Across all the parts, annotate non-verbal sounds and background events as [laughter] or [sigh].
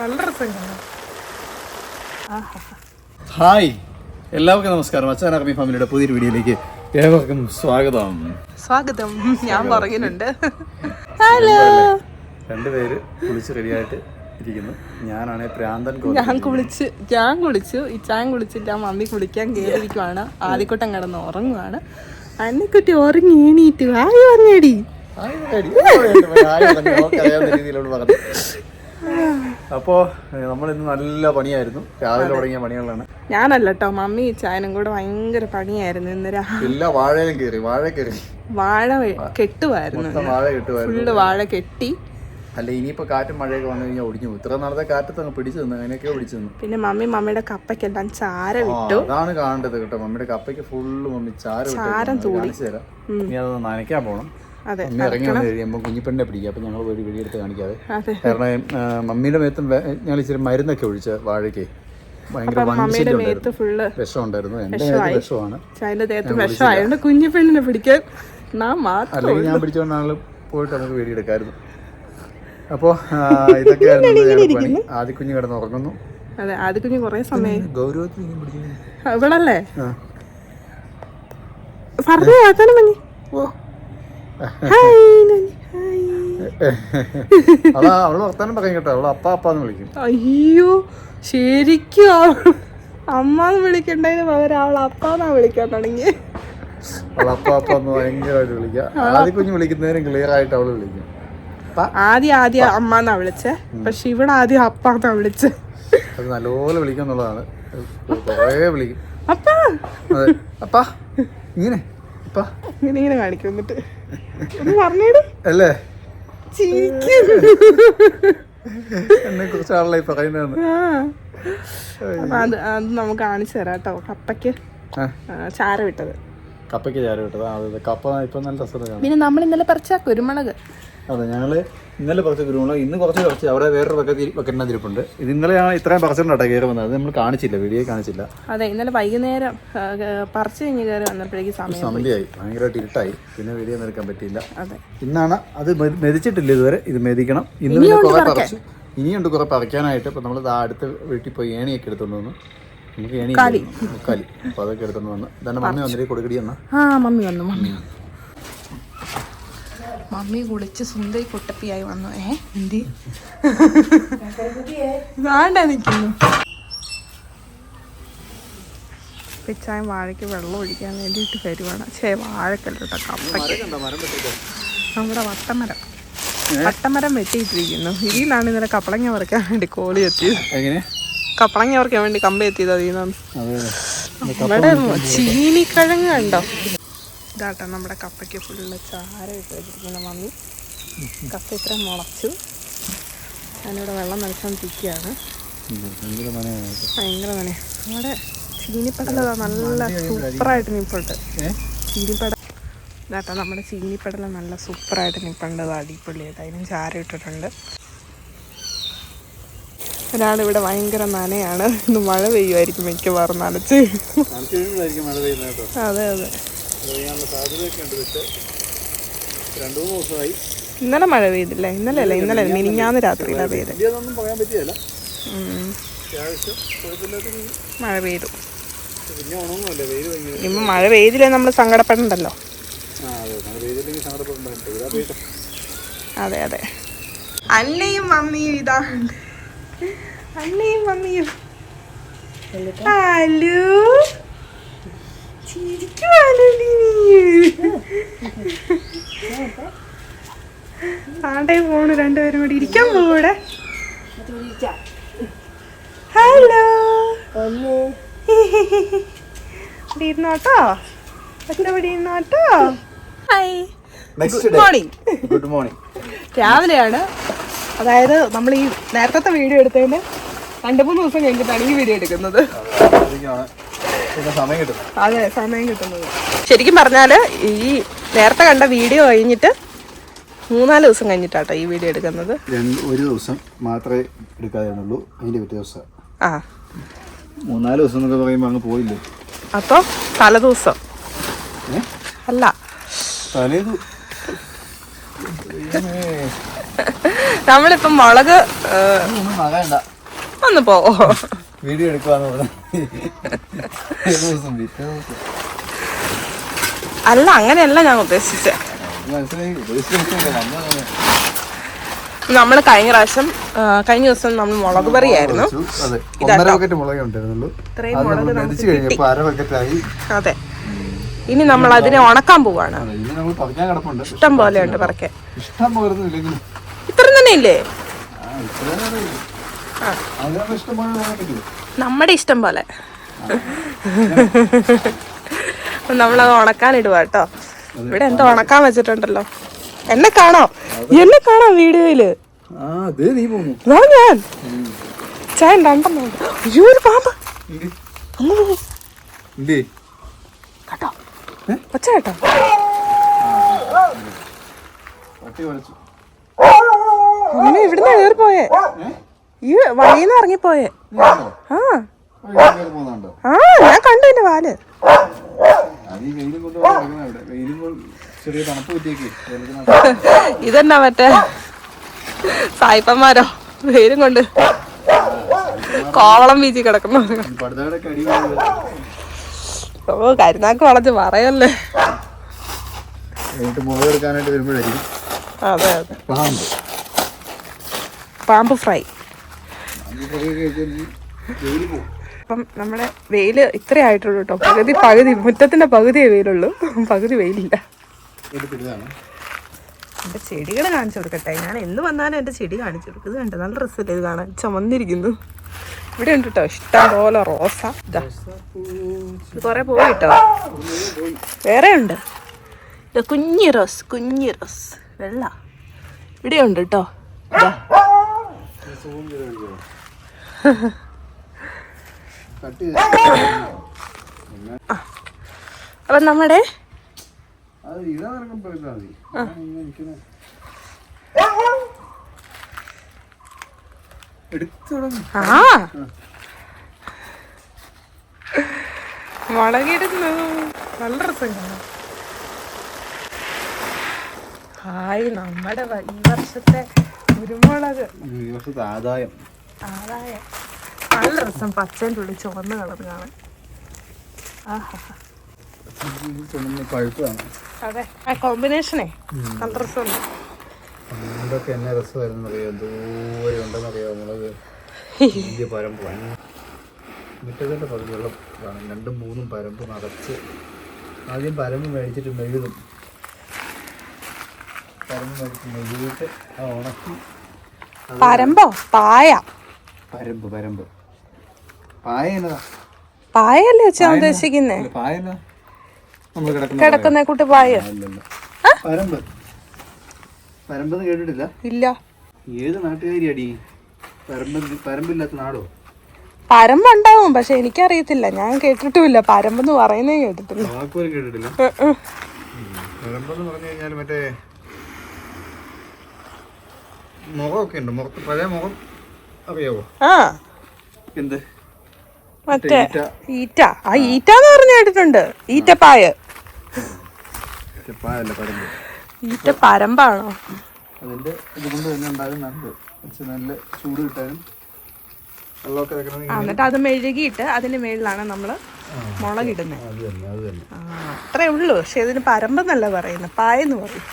നല്ല രസം ആഹാ ഹായ്. എല്ലാവർക്കും നമസ്കാരം. അച്ഛൻ അറബി ഫാമിലിയുടെ പുതിയൊരു വീഡിയോയിലേക്ക് ഏവർക്കും സ്വാഗതം. സ്വാഗതം. ഞാൻ പറയുന്നുണ്ട്. ഹലോ രണ്ടുപേര് കുളിച്ച് റെഡിയായിട്ട് ഇരിക്കുന്നു. ഞാനാണ് പ്രാന്തൻ ഞാൻ കുളിച്ച് ഞാൻ കുളിച്ചു. ഇച്ചാൻ കുളിച്ചില്ല മമ്മി കുളിക്കാൻ കയറിയിരിക്കുവാണ് ആദ്യക്കൂട്ടം കിടന്ന് ഉറങ്ങുവാണ്. അന്നിക്കുട്ടി ഉറങ്ങി എണീറ്റ്. ആയി വന്നേടി രീതിയിലോട് പറഞ്ഞു അപ്പോൾ നമ്മൾ ഇന്ന് നല്ല പണിയായിരുന്നു. രാവിലെ തുടങ്ങിയ പണികളാണ്. ഞാനല്ല കേട്ടോ മമ്മി ചായനും കൂടെ ഭയങ്കര പണിയായിരുന്നു ഇന്ന് എല്ലാ വാഴയിലും കയറി വാഴ കയറി വാഴ കെട്ടുമായിരുന്നു വാഴ കെട്ടുവായിരുന്നു. ഫുള്ള് വാഴ കെട്ടി. അല്ല ഇനിയിപ്പോ കാറ്റും മഴയൊക്കെ വന്നു കഴിഞ്ഞാൽ ഒടിഞ്ഞു ഇത്ര നാളത്തെ കാറ്റത്ത് അങ്ങ് പിടിച്ചു നിന്നു അങ്ങനെയൊക്കെ പിടിച്ചു നിന്നു. പിന്നെ മമ്മി മമ്മിയുടെ കപ്പയ്ക്കെല്ലാം ചാര വിട്ടു. അതാണ് കാണേണ്ടത് കേട്ടോ. മമ്മിയുടെ കപ്പയ്ക്ക് ഫുള്ള് മമ്മി ചാര വിട്ടു ചാരം തൂടി. ഇനി അതൊന്ന് നനയ്ക്കാൻ പോകണം അതെ ഇറങ്ങി വന്ന് കഴിയുമ്പോൾ കുഞ്ഞിപ്പെണ്ണെ പിടിക്കുക അപ്പം ഞങ്ങൾ ഒരു വെടിയെടുത്ത് കാണിക്കാതെ. കാരണം മമ്മിയുടെ മേത്തും ഞങ്ങൾ ഇച്ചിരി മരുന്നൊക്കെ ഒഴിച്ച് വാഴയ്ക്ക്. ഭയങ്കര വിഷം ഉണ്ടായിരുന്നു. എന്റെ മേത്ത് വിഷമാണ്. ചായന്റെ ദേഹത്ത് വിഷമായോണ്ട് കുഞ്ഞു പെണ്ണിനെ പിടിക്കാൻ നാം മാത്രം അല്ലെങ്കിൽ ഞാൻ പിടിച്ചുകൊണ്ടാണ് പോയിട്ട് നമുക്ക് വീഡിയോ എടുക്കാമായിരുന്നു അപ്പോൾ ഇതൊക്കെയായിരുന്നു ആദ്യ കുഞ്ഞ് കിടന്ന് ഉറങ്ങുന്നു. അതെ ആദ്യ കുഞ്ഞു കൊറേ സമയം ഗൗരവത്തിൽ ആ. പറഞ്ഞു കേൾക്കാനും മഞ്ഞി ഓ. അതാ അവൾ വർത്താനം പറയും കേട്ടോ. അവൾ അപ്പ അപ്പാന്ന് വിളിക്കും. അയ്യോ ശരിക്കും അവൾ അമ്മാന്ന് വിളിക്കണ്ടതിന് പകരം അവൾ അപ്പാന്നാ വിളിക്കാൻ തുടങ്ങി അവൾ അപ്പ അപ്പാന്ന് ഭയങ്കരമായിട്ട് വിളിക്കുക. ആദ്യ കുഞ്ഞ് വിളിക്കുന്നതിനും ക്ലിയർ ആയിട്ട് അവൾ വിളിക്കും. ആദ്യം ആദ്യം അമ്മാന്നാ വിളിച്ചേ. പക്ഷെ ഇവിടെ ആദ്യം അപ്പാന്നാ വിളിച്ചേ. അത് നല്ലപോലെ വിളിക്കും എന്നുള്ളതാണ്. കുറേ വിളിക്കും. അപ്പാ. അപ്പാ ഇങ്ങനെ. അപ്പാ ഇങ്ങനെ ഇങ്ങനെ കാണിക്കും എന്നിട്ട്. ഒന്ന് പറഞ്ഞേട്. അല്ലേ? എന്നെ കുറിച്ച് അത് അത് നമുക്ക് കാണിച്ചു തരാം കേട്ടോ. കപ്പയ്ക്ക് ചാര വിട്ടത്. കപ്പയ്ക്ക് ചാരം ഇട്ടത്. അതെ കപ്പ ഇപ്പം നല്ല രസമാണ് പിന്നെ നമ്മൾ ഇന്നലെ പറിച്ച കുരുമുളക്. അതെ ഞങ്ങൾ ഇന്നലെ പറിച്ച കുരുമുളക് ഇന്ന് കുറച്ച് കുറച്ച് അവിടെ വേറൊരു ബക്കറ്റ് വെക്കുന്ന തിരിപ്പുണ്ട് ഇത് ഇന്നലെ ഞാൻ ഇത്രയും പറിച്ചിട്ടുണ്ടോ കയറി വന്നത്. അത് നമ്മൾ കാണിച്ചില്ല വീഡിയോ കാണിച്ചില്ല. അതെ ഇന്നലെ വൈകുന്നേരം പറിച്ച് കഴിഞ്ഞ് കയറി വന്നപ്പോഴേക്കും സമയം സന്ധ്യയായി ഭയങ്കരമായിട്ട് ഇരുട്ടായി. പിന്നെ വീഡിയോ നിൽക്കാൻ എടുക്കാൻ പറ്റിയില്ല. അതെ. ഇന്നാണ് അത് മെതിച്ചിട്ടില്ല ഇതുവരെ. ഇത് മെതിക്കണം. ഇന്ന് പിന്നെ കുറെ പറിച്ചു. ഇനിയുണ്ട് കുറെ പറിക്കാനായിട്ട്. ഇപ്പൊ നമ്മൾ അടുത്ത വീട്ടിൽ പോയി ഏണിയൊക്കെ എടുത്തുകൊണ്ട് വന്നു. ഇല്ലായിരുന്നു. മുക്കാലി അപ്പൊ അതൊക്കെ എടുത്തോണ്ട് വന്ന്. തന്നെ മമ്മി വന്നിട്ട് കൊടുക്കടി എന്നാ? ആ മമ്മി വന്നു മമ്മി വന്നു. മമ്മി കുളിച്ച് സുന്ദരി കുട്ടപ്പിയായി വന്നു. ഏ എന്തി? വേണ്ട നിൽക്കുന്നു പിച്ചായം വാഴയ്ക്ക് വെള്ളം ഒഴിക്കാൻ വേണ്ടിയിട്ട് വരുവാണ്. ചേ വാഴക്കല്ല കേട്ടോ കപ്പയ്ക്ക് നമ്മുടെ വട്ടമരം. വട്ടമരം വെട്ടിയിട്ടിരിക്കുന്നു. ഇതിലാണ് ഇന്നലെ കപ്പളങ്ങ പറിക്കാൻ വേണ്ടി കോളി എത്തിയത്. എങ്ങനെ? കപ്പളങ്ങ അവർക്ക് വേണ്ടി കമ്പ എത്തിയത് അതിൽ നിന്നാണ്. ഇവിടെ ചീനിക്കിഴങ്ങ് കണ്ടോ? ഇതാട്ടോ നമ്മുടെ കപ്പയ്ക്ക് ഫുള്ള് ചാര ഇട്ട് വെച്ചിരിക്കുന്ന മമ്മി. കപ്പ ഇത്ര മുളച്ചു. ഞാനിവിടെ വെള്ളം നനച്ചോണ്ടിരിക്കുകയാണ്. ഭയങ്കര മനെ നമ്മുടെ ചീനിപ്പടല നല്ല സൂപ്പറായിട്ട് നിൽപ്പുണ്ട്? ചീനിപ്പട. ഇതാട്ടോ നമ്മുടെ ചീനിപ്പടല നല്ല സൂപ്പറായിട്ട് നിൽപ്പുണ്ട് അത് അടിപൊളിയായിട്ട് അതിനും ചാര ഇട്ടിട്ടുണ്ട്. ഒരാളിവിടെ ഭയങ്കര നനയാണ്. ഇന്ന് മഴ പെയ്യുമായിരിക്കും മിക്കവാറും നനച്ച്. അതെ അതെ. ഇന്നലെ മഴ പെയ്തില്ലേ. ഇന്നലെ അല്ല ഇന്നലെ മിനിഞ്ഞാന്ന് രാത്രിയിലാണ് പെയ്ത് മഴ പെയ്തു. ഇപ്പം മഴ പെയ്തില്ലേ നമ്മൾ സങ്കടപ്പെടണ്ടല്ലോ. അതെ. ഇതാ അതെ അല്ലയും മമ്മിയും ഇതാണ്ട് അന്നയും മമ്മിയും ഹലോ ചിരിക്കുവാണോ ആണ്ടേ പോണു രണ്ടുപേരും കൂടി ഇരിക്കാൻ പോകൂടെ ഹലോ. ഇവിടെ ഇരുന്നോട്ടോ? എന്റെ ഇവിടെ ഇരുന്നോട്ടോ? Hi next good morning good morning രാവിലെയാണ്. അതായത് നമ്മൾ ഈ നേരത്തെ വീഡിയോ എടുത്തതിന് രണ്ട് മൂന്ന് ദിവസം കഴിഞ്ഞിട്ടാണ് ഈ വീഡിയോ എടുക്കുന്നത്. അതെ സമയം കിട്ടുന്നത്. ശരിക്കും പറഞ്ഞാൽ ഈ നേരത്തെ കണ്ട വീഡിയോ കഴിഞ്ഞിട്ട് മൂന്നാൽ ദിവസം കഴിഞ്ഞിട്ടാട്ടോ ഈ വീഡിയോ എടുക്കുന്നത്. ഒരു ദിവസം മാത്രമേ എടുക്കാതിരുന്നുള്ളൂ അതിന്റെ പിറ്റേ ദിവസം. ആ. മൂന്നാൽ ദിവസം എന്നൊക്കെ പറയുമ്പോൾ അങ്ങ് പോയില്ലേ? അപ്പൊ തല ദിവസം അല്ല. തലേത് [laughs] നമ്മളിപ്പം മുളക് ഒന്നും പോവോ വീഡിയോ എടുക്കുവാന്ന് അല്ല അങ്ങനെയല്ല ഞാൻ ഉദ്ദേശിച്ചത് നമ്മൾ കഴിഞ്ഞ പ്രാവശ്യം കഴിഞ്ഞ ദിവസം നമ്മൾ മുളക് പറയായിരുന്നു അതെ ഇനി നമ്മൾ അതിനെ ഉണക്കാൻ പോവാണ്. ഇഷ്ടം പോലെ ഉണ്ട് പറക്കെ ഇഷ്ടം പോലെ ഇത്ര തന്നെ ഇല്ലേ നമ്മുടെ ഇഷ്ടം പോലെ. നമ്മളത് ഉണക്കാൻ ഇടുക കേട്ടോ. ഇവിടെ എന്തോ ഉണക്കാൻ വെച്ചിട്ടുണ്ടല്ലോ. എന്നെ കാണോ. എന്നെ കാണാം വീഡിയോയിൽ. വാ ഞാൻ. ചായ രണ്ടെണ്ണം. അയ്യോ ഒരു പാമ്പ്. കേട്ടോ. ഒച്ച കേട്ടോ. അങ്ങനെ ഇവിടുന്ന് കയറി പോയേ ഈ വഴിന്ന് ഇറങ്ങിപ്പോയേ. ആ. ആ ഞാൻ കണ്ടു എന്റെ വാൽ. ഇതെന്നാ മറ്റേ സായിപ്പന്മാരോ? വെയിലും കൊണ്ട് കോവളം ബീച്ചിൽ കിടക്കുന്നു. ഓ കരുനാക്ക് വളച്ച് പറയല്ലേ? അതെ അതെ. പാമ്പ് ഫ്രൈ. അപ്പം നമ്മുടെ വെയിൽ ഇത്രേ ആയിട്ടുള്ളൂ കേട്ടോ. പകുതി പകുതി മുറ്റത്തിന്റെ പകുതിയേ വെയിലുള്ളൂ. പകുതി വെയിലില്ല. എന്റെ ചെടികൾ കാണിച്ചു കൊടുക്കട്ടെ. ഞാൻ എന്ന് വന്നാലും എന്റെ ചെടി കാണിച്ചു കൊടുക്കും. ഇത് കണ്ടോ? നല്ല രസമല്ലേ ഇത് കാണാൻ. ചുമന്നിരിക്കുന്നു. ഇവിടെ ഉണ്ട് കേട്ടോ. ഇഷ്ടം പോലെ റോസ. കൊറേ പോയി കേട്ടോ. വേറെ ഉണ്ട്. കുഞ്ഞി റോസ് കുഞ്ഞി റോസ്. വെള്ള. ഇവിടെ ഉണ്ട് കേട്ടോ. കട്ട് അപ്പൊ നമ്മുടെ അത് ഇടാൻ മതി. ഇങ്ങനെ മുളകിടുന്നു. നല്ല രസം ഹായ് നമ്മുടെ ഈ വർഷത്തെ കുരുമുളക്. ആദായം. ആദായ. നല്ല രസം. പച്ചേന്റെ ഉള്ളിൽ ചുവന്ന് കളർ കാണാൻ. അതെ. ആ കോമ്പിനേഷനേ. നല്ല രസമുണ്ട്. പണ്ടൊക്കെ എന്നെ രസമായിരുന്നു അറിയാം ദൂരെ ഉണ്ടെന്ന് അറിയാം മുളക്? വലിയ പരമ്പ്. മുറ്റത്തിന്റെ പകുതി വെള്ളം കാണും രണ്ടും മൂന്നും പരമ്പ് നിറച്ച്. ആദ്യം പരമ്പ് മേടിച്ചിട്ട് മെഴുകും. പരമ്പ് മേടിച്ച് മെഴുകിയിട്ട് ആ ഉണക്കി പരമ്പോ? പായ. പരമ്പ് പരമ്പ്. പായ എന്നതാ? പായല്ലേ വെച്ചാ ഉദ്ദേശിക്കുന്നേ? കിടക്കുന്ന കൂട്ട് പായ. പരമ്പ്. പരമ്പ്. പരമ്പെന്ന് കേട്ടിട്ടില്ല? ഇല്ല. ഏത് നാട്ടുകാരിയാടി? പരമ്പ് പരമ്പില്ലാത്ത നാടോ? പരമ്പുണ്ടാവും പക്ഷെ എനിക്കറിയത്തില്ല. ഞാൻ കേട്ടിട്ടുമില്ല. പരമ്പെന്ന് പറയുന്നേ കേട്ടിട്ടില്ല. കേട്ടിട്ടില്ല. പരമ്പെന്ന് പറഞ്ഞു കഴിഞ്ഞാൽ മറ്റേ മുഖമൊക്കെ ഉണ്ട്. മുഖത്ത് പഴയ മുഖം അറിയാവോ? ആ. എന്ത്? മറ്റേ ഈറ്റ. ഈറ്റ. ആ ഈറ്റാന്ന് പറഞ്ഞു കേട്ടിട്ടുണ്ട്. ഈറ്റപ്പായ. ഈറ്റ പരമ്പാണോ? അതിന്റെ ഇത് കൊണ്ട് തന്നെ ഉണ്ടാകുന്നുണ്ട് നല്ല ചൂട് കിട്ടാനും എന്നിട്ട് അത് മെഴുകിയിട്ട് അതിന് മേളിലാണ് നമ്മൾ മുളകിടുന്നത് അത് തന്നെ അത് അത്രേ ഉള്ളൂ. പക്ഷെ ഇതിന് പരമ്പെന്നല്ല പറയുന്നത് പായെന്ന് പറയും.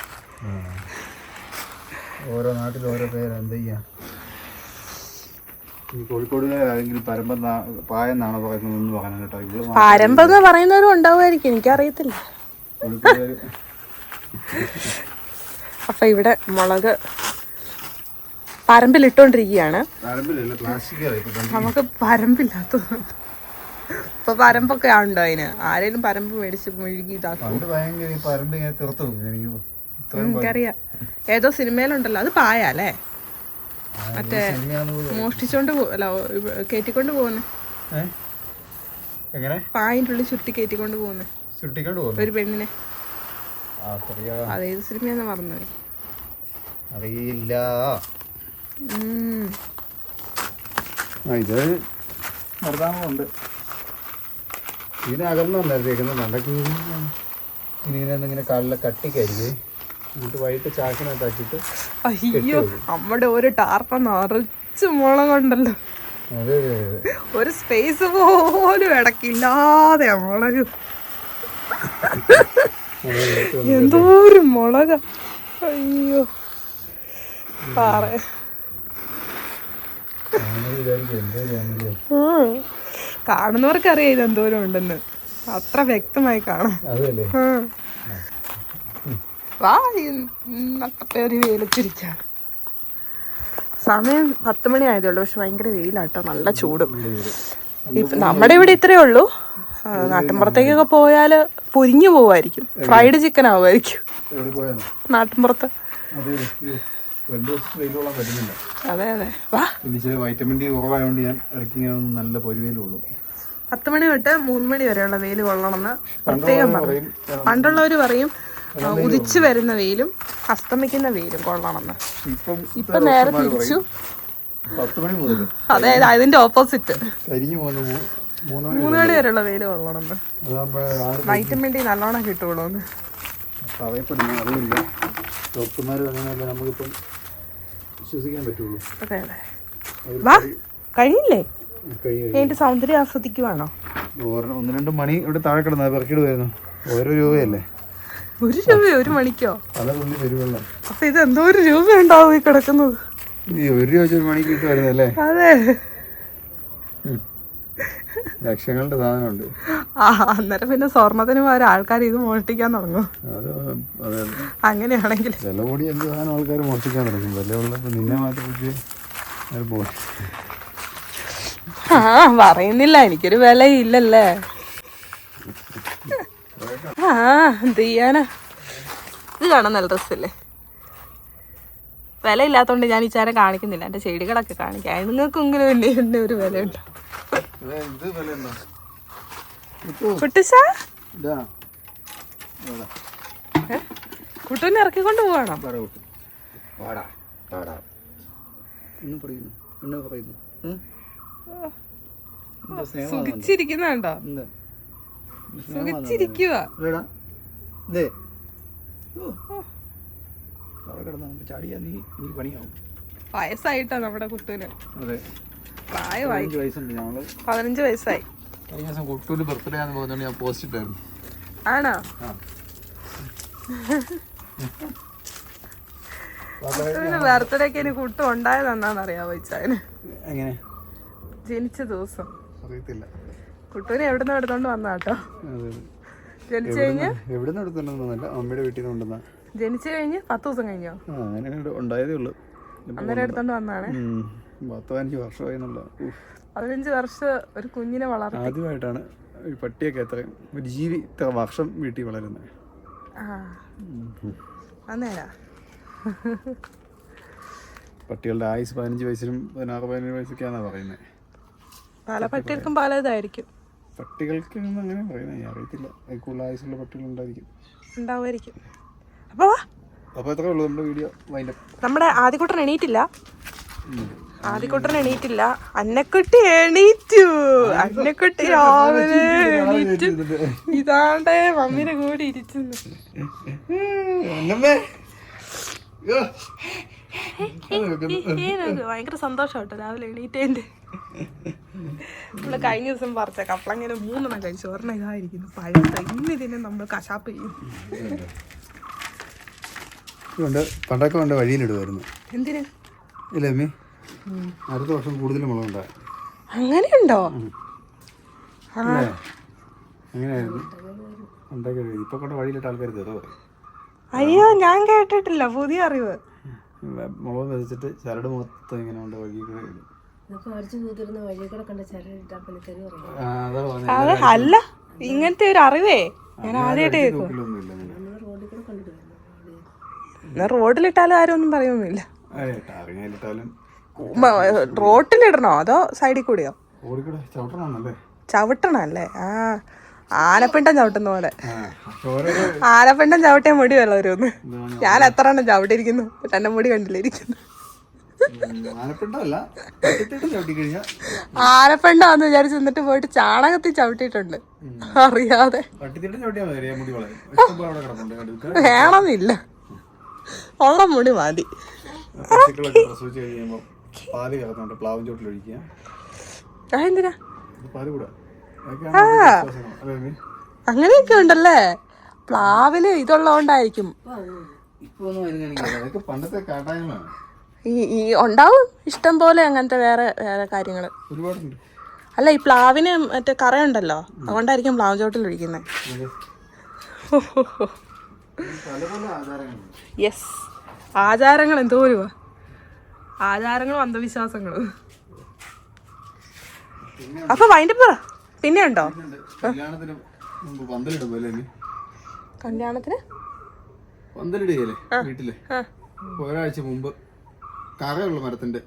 ഓരോ നാട്ടിൽ ഓരോ പേര് എന്ത് ചെയ്യാം? ഈ കോഴിക്കോടുകാരാണെങ്കിൽ പരമ്പ പായെന്നാണോ പറയുന്നതെന്ന് പറയണം കേട്ടോ. ഇവിടെ മാ- പരമ്പെന്ന് പറയുന്നവരും ഉണ്ടാവുമായിരിക്കും എനിക്കറിയത്തില്ല. കോഴിക്കോടുകാർ അപ്പൊ ഇവിടെ മുളക് പരമ്പിലിട്ടോണ്ടിരിക്കുകയാണ്. നമുക്ക് പരമ്പില്ലാത്തതുകൊണ്ട് ഇപ്പൊ പരമ്പൊക്കെ ഉണ്ടോ അതിന്? ആരേലും പരമ്പ് മേടിച്ച് മുഴുകി ഇതാക്കും. എനിക്കറിയാം. ഏതോ സിനിമയിലുണ്ടല്ലോ അത് പായ അല്ലേ? മറ്റേ മോഷ്ടിച്ചോണ്ട് കേറ്റിക്കൊണ്ട് അല്ല കയറ്റിക്കൊണ്ട് പോകുന്നു? എങ്ങനെ? ഉള്ളിൽ ചുരുട്ടി കയറ്റിക്കൊണ്ട് പോകുന്നു ഒരു പെണ്ണിനെ. അതേത് സിനിമയെന്ന് മറന്നുപോയി അറിയില്ല. ഇത് നടക്ക് ഇങ്ങനെ ഇങ്ങനെ കാലിലെ കട്ടിക്കായിരിക്കും എന്നിട്ട് വൈകിട്ട് ചാക്കിനകത്താക്കിട്ട് അയ്യോ നമ്മുടെ ഒരു ടാർപ്പ നിറച്ച് മുളകുണ്ടല്ലോ ഒരു സ്പേസ് പോലും ഇടക്കില്ലാതെ മുളക്. എന്തോരം മുളക. അയ്യോ. പാറ. കാണുന്നവർക്കറിയാം ഇത് എന്തോരം ഉണ്ടെന്ന്. അത്ര വ്യക്തമായി കാണാം. വാ ഒരു വെയിലത്തിരിക്കാണ് സമയം പത്ത് മണി ആയതുള്ളൂ ഉള്ളൂ പക്ഷെ ഭയങ്കര വെയിലാട്ടോ നല്ല ചൂടും. ഇപ്പൊ നമ്മുടെ ഇവിടെ ഇത്രയേ ഉള്ളൂ. നാട്ടിൻപുറത്തേക്കൊക്കെ പോയാൽ പൊരിഞ്ഞു പോവായിരിക്കും. Fried chicken ആവുമായിരിക്കും. നാട്ടിൻപുറത്ത്. അതെ അയ്യോ, രണ്ട് ദിവസം അതെ അതെ. വാ. പിന്നെ ഇച്ചിരി വൈറ്റമിൻ ഡി കുറവായതുകൊണ്ട് ഞാൻ ഇടയ്ക്ക് ഇങ്ങനെ ഒന്ന് നല്ല പൊരുവേലുള്ളൂ പത്ത് മണി തൊട്ട് മൂന്ന് മണി വരെയുള്ള വെയിൽ കൊള്ളണമെന്ന് പ്രത്യേകം പറഞ്ഞു പറയും പണ്ടുള്ളവർ പറയും ഉദിച്ചു വരുന്ന വെയിലും അസ്തമിക്കുന്ന വെയിലും കൊള്ളണമെന്ന് ഇപ്പം നേരെ തിരിച്ചു. അതായത് അതിന്റെ ഓപ്പോസിറ്റ്. മൂന്ന് മണി വരെയുള്ള. വെയിൽ കൊള്ളണമെന്ന്. വൈറ്റമിൻ ഡി നല്ലോണം കിട്ടുള്ളൂ വാ കഴിഞ്ഞില്ലേ? എന്റെ സൗന്ദര്യം ആസ്വദിക്കുവാണോ? ഒന്ന് രണ്ട് മണി ഇവിടെ താഴെ കിടന്നത് പെറക്കിടുമായിരുന്നു ഓരോ രൂപയല്ലേ? ഒരു രൂപ ഒരു മണിക്കോ? അപ്പൊ ഇത് എന്തോ ഒരു രൂപ ഉണ്ടാവും ഈ കിടക്കുന്നത്. ഒരു രൂപ ഒരു മണിക്ക് കിട്ടുമായിരുന്നല്ലേ? അതെ. ലക്ഷങ്ങളുടെ സാധനമുണ്ട്. ആ അന്നേരം പിന്നെ സ്വർണത്തിന് പകരം ആൾക്കാർ ഇത് മോഷ്ടിക്കാൻ തുടങ്ങും. അങ്ങനെയാണെങ്കിൽ. വില കൂടി എന്ത് സാധനം ആൾക്കാർ മോഷ്ടിക്കാൻ തുടങ്ങും. വില ഉള്ളപ്പോൾ നിന്നെ മാത്രം ആ പറയുന്നില്ല. എനിക്കൊരു വിലയില്ലല്ലേ. [laughs] ആ എന്ത് ചെയ്യാനാ? ഇത് കാണാൻ നല്ല ഡ്രസ്സല്ലേ വില ഇല്ലാത്തോണ്ട് ഞാൻ ഈ ചാരം കാണിക്കുന്നില്ല. എന്റെ ചെടികളൊക്കെ കാണിക്കാം. നിങ്ങൾക്കെങ്കിലും എന്നെ എന്നെ ഒരു വില ഉണ്ടോ കുട്ടൂനെ ഇറക്കിക്കൊണ്ട് പോവാണോ? സുഖിച്ചിരിക്കുന്നുണ്ടോ? സുഖിച്ചിരിക്കുക ഇതെടാ ദേ. ഓ. അവിടെ കിടന്ന ചാടിയാ. നീ നീ പണിയാവും. വയസ്സായിട്ടോ നമ്മുടെ കുട്ടൂന്. അതെ. പ്രായമായി അഞ്ച് വയസ്സുണ്ട് ഞങ്ങൾ. പതിനഞ്ച് വയസ്സായി. കഴിഞ്ഞ ദിവസം കുട്ടൂര് ബർത്ത്ഡേ ആണെന്ന് ഞാൻ പോസ്റ്റ് ഇട്ടായിരുന്നു. ആണോ? ആ. ബർത്ത്ഡേക്ക് ഇനി കുട്ടു ഉണ്ടായത് എന്നാന്നറിയാവോ ഇച്ചാന് എങ്ങനെ? ജനിച്ച ദിവസം. അറിയത്തില്ല. കുട്ടുവിനെ എവിടുന്ന് എടുത്തോണ്ട് വന്നാ കേട്ടോ ജനിച്ചു കഴിഞ്ഞ്? എവിടെ നിന്ന് എടുത്തിട്ടുണ്ടെന്നല്ല അമ്മയുടെ വീട്ടിൽ നിന്ന് കൊണ്ടുവന്ന. ജനിച്ചു കഴിഞ്ഞ് പത്ത് ദിവസം കഴിഞ്ഞോ? അങ്ങനെ ഉണ്ടായതേ ഉള്ളൂ. അന്നേരം എടുത്തോണ്ട് വന്നാണ്. പത്ത് പതിനഞ്ച് വർഷമായി എന്നുള്ള. പതിനഞ്ച് വർഷം ഒരു കുഞ്ഞിനെ വളർത്തി. ആദ്യമായിട്ടാണ് ഈ പട്ടിയൊക്കെ എത്ര ഒരു ജീവി ഇത്ര വർഷം വീട്ടിൽ വളരുന്നത് ആ. അന്നേരാ പട്ടികളുടെ ആയുസ് പതിനഞ്ച് വയസ്സിലും പതിനാറ് പതിനേഴ് വയസ്സൊക്കെയാണെന്നാണ് പറയുന്നത് പല പട്ടികൾക്കും പല ഇതായിരിക്കും പട്ടികൾക്ക് അങ്ങനെ പറയുന്നത് ഞാൻ അറിയത്തില്ല. കൂടുതൽ ആയുസുള്ള പട്ടികളുണ്ടായിരിക്കും ഉണ്ടാവുമായിരിക്കും. അപ്പൊ വാ. അപ്പോൾ എത്ര ഉള്ളൂ നമ്മുടെ വീഡിയോ വൈൻഡ് നമ്മുടെ ആദ്യക്കുട്ടൻ എണീറ്റില്ല. ആദ്യക്കുട്ടൻ എണീറ്റില്ല. അന്നക്കുട്ടി എണീറ്റു. അന്നക്കുട്ടി രാവിലെ എണീറ്റു. ഇതാണ്ട് മമ്മിനെ കൂടി ഇരിച്ചു ഭയങ്കര സന്തോഷം കേട്ടോ രാവിലെ എണീറ്റേന്റെ നമ്മൾ കഴിഞ്ഞ ദിവസം പറിച്ച കപ്പളങ്ങനെ മൂന്നെണ്ണം കഴിച്ചു ഒരെണ്ണം ഇതായിരിക്കുന്നു. പഴുത്ത ഇന്ന് ഇതിനെ നമ്മൾ കശാപ്പ് ചെയ്യും. കൊണ്ട് പണ്ടൊക്കെ കൊണ്ട് വഴിയിലിടുമായിരുന്നു എന്തിന്? ഇല്ലേ അമ്മേ. അടുത്ത വർഷം കൂടുതൽ മുളകുണ്ടായി അങ്ങനെയുണ്ടോ? അങ്ങനെയായിരുന്നു പണ്ടൊക്കെ ഇപ്പൊ കൊണ്ട് വഴിയിലിട്ട് ആൾക്കാർ അയ്യോ ഞാൻ കേട്ടിട്ടില്ല. പുതിയ അറിവ്. മുളക് വെച്ചിട്ട് ചരട് മൊത്തം ഇങ്ങനെ കൊണ്ട് വഴി അത് അല്ല ഇങ്ങനത്തെ ഒരു അറിവേ ഞാൻ ആദ്യമായിട്ട് കേൾക്കും റോഡിലിട്ടാലും ആരും ഒന്നും പറയൊന്നുമില്ല റോട്ടിലിടണോ അതോ സൈഡിൽ കൂടിയോ? ചവിട്ടണല്ലേ? ആ. ആനപ്പിണ്ടം ചവിട്ടുന്ന പോലെ. ആനപ്പിണ്ടം ചവിട്ടിയ മുടി വളരുമെന്ന് ഞാൻ എത്ര എണ്ണം ചവിട്ടിയിരിക്കുന്നു? എന്റെ മുടി കണ്ടില്ലിരിക്കുന്നു ആനപ്പിണ്ടാന്ന് വിചാരിച്ചു എന്നിട്ട് പോയിട്ട് ചാണകത്തിൽ ചവിട്ടിയിട്ടുണ്ട്. അറിയാതെ. വേണമെന്നില്ല. ഉള്ള മുടി മതി പാൽ കറന്നുണ്ട് പ്ലാവും ചോട്ടിലൊഴിക്കുക ആ, എന്തിനാ ഇത് പാൽ കൂടാ. അങ്ങനെയൊക്കെ ഉണ്ടല്ലേ? പ്ലാവിൽ ഇതുള്ളതുകൊണ്ടായിരിക്കും. ഈ ഈ ഉണ്ടാവും. ഇഷ്ടം പോലെ അങ്ങനത്തെ വേറെ വേറെ കാര്യങ്ങൾ അല്ല ഈ പ്ലാവിന് മറ്റേ കറയുണ്ടല്ലോ? അതുകൊണ്ടായിരിക്കും പ്ലാവ് ചോട്ടിൽ ഒഴിക്കുന്നത് [laughs] യെസ് ആചാരങ്ങൾ എന്തോ ഒരു ആചാരങ്ങളും അന്ധവിശ്വാസങ്ങളും. അപ്പൊ വൈൻഡ് പറ. പിന്നെ ഉണ്ടോ? കല്യാണത്തിന് പന്തലിടുകയല്ലേ വീട്ടിലെ? ഒരാഴ്ച മുമ്പ് കറയുള്ള മരത്തിന്റെ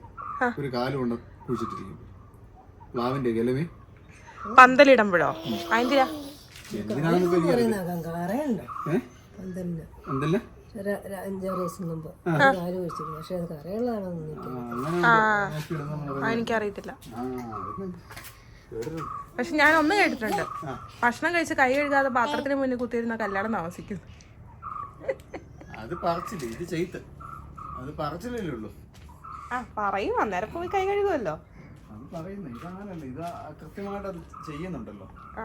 ഒരു കാൽ കൊണ്ട് കുഴിച്ചിട്ടിരിക്കും. പ്ലാവിന്റെ ഇലമേ പന്തലിടുമ്പോഴോ? എനിക്കറിയത്തില്ല. പക്ഷെ ഞാൻ ഒന്നും കേട്ടിട്ടുണ്ട്. ഭക്ഷണം കഴിച്ച് കൈ കഴുകാതെ പാത്രത്തിന് മുന്നിൽ കുത്തിയിരുന്ന കല്യാണം താമസിക്കുന്നു. അത് പറച്ചില്ല ഇത് ചെയ്ത് അത് പറച്ചില്ലല്ലേ ഉള്ളൂ. ആ പറയും. അന്നേരം പോയി കൈ കഴുകുമല്ലോ അത് പറയുന്നു. ഇതങ്ങനല്ല ഇത് കൃത്യമായിട്ട് അത് ചെയ്യുന്നുണ്ടല്ലോ. ആ.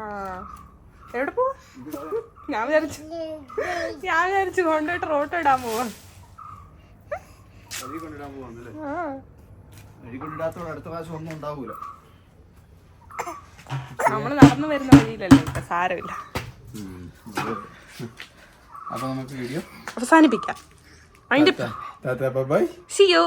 എവിടെ പോവാ? ഞാൻ വിചാരിച്ചു ഞാൻ വിചാരിച്ചു കൊണ്ടുപോയിട്ട് റോട്ട് ഇടാൻ പോവാ. കൊണ്ടിടാൻ. വഴി കൊണ്ടിടാത്തോടെ അടുത്ത പ്രാവശ്യം ഒന്നും ഉണ്ടാവൂല. നമ്മൾ നടന്നു വരുന്ന വഴിയിലല്ലേ? സാരമില്ല. അപ്പൊ നമുക്ക് വീഡിയോ അവസാനിപ്പിക്കാം. അതിന്റെ ബൈ സിയോ